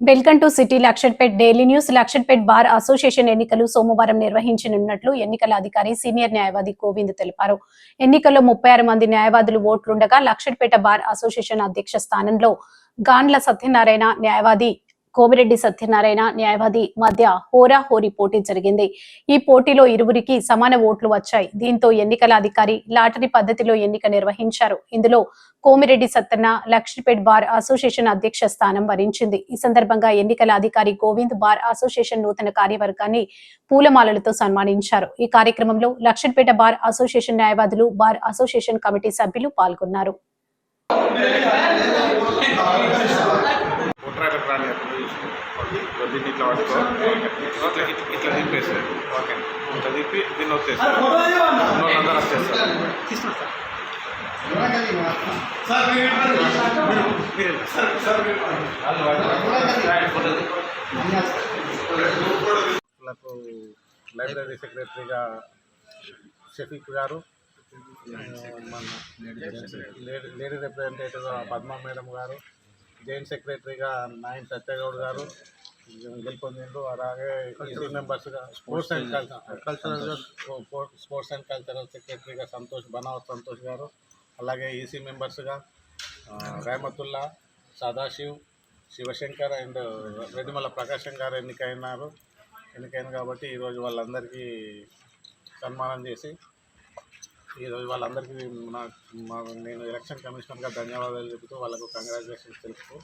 Welcome to city Luxettipet daily news Luxettipet bar association ఎన్నికలు సోమవారం నిర్వహించనున్నట్లు ఎన్నికల అధికారి సీనియర్ న్యాయవాది కోవింద్ తెలిపారు. ఎన్నికల్లో ముప్పై ఆరు మంది న్యాయవాదులు ఓట్లుండగా లక్షట్పేట బార్ అసోసియేషన్ అధ్యక్ష స్థానంలో గాండ్ల సత్యనారాయణ న్యాయవాది కోమిరెడ్డి సత్యనారాయణ న్యాయవాది మధ్య హోరాహోరీ పోటీ జరిగింది. ఈ పోటీలో ఇరువురికి సమాన ఓట్లు వచ్చాయి. దీంతో ఎన్నికల అధికారి లాటరీ పద్ధతిలో ఎన్నిక నిర్వహించారు. ఇందులో కోమిరెడ్డి సత్తన్న లక్ష్మీపేట్ బార్ అసోసియేషన్ అధ్యక్ష స్థానం వరించింది ఈ సందర్భంగా ఎన్నికల అధికారి గోవింద్ బార్ అసోసియేషన్ నూతన కార్యవర్గాన్ని పూలమాలలతో సన్మానించారు. ఈ కార్యక్రమంలో లక్ష్మీపేట బార్ అసోసియేషన్ న్యాయవాదులు బార్ అసోసియేషన్ కమిటీ సభ్యులు పాల్గొన్నారు. దీన్ని ఇట్లా పట్టుకో ఇట్లా ఇట్లా ఓకే ఇట్లా తిప్పి దీన్ని అందరూ వచ్చేస్తారు నాకు లైబ్రరీ సెక్రటరీగా షఫీక్ గారు మన lady lady representative Padma madam గారు జాయింట్ సెక్రటరీగా నాయన్ సత్యగౌడ్ గారు గెలుపొందిండ్రు అలాగే EC మెంబర్స్గా sports and cultural sports and cultural సెక్రటరీగా సంతోష్ బనావత్ సంతోష్ గారు అలాగే ఈసీ మెంబర్స్గా రేమతుల్లా సదాశివ్ శివశంకర్ అండ్ రెడ్డిమల్ల ప్రకాశం గారు ఎన్నికైనారు. ఎన్నికైన కాబట్టి ఈరోజు వాళ్ళందరికీ సన్మానం చేసి ఈరోజు వాళ్ళందరికీ నా నేను ఎలక్షన్ కమిషనర్గా ధన్యవాదాలు చెబుతూ వాళ్ళకు కంగ్రాచులేషన్స్ తెలుపుతూ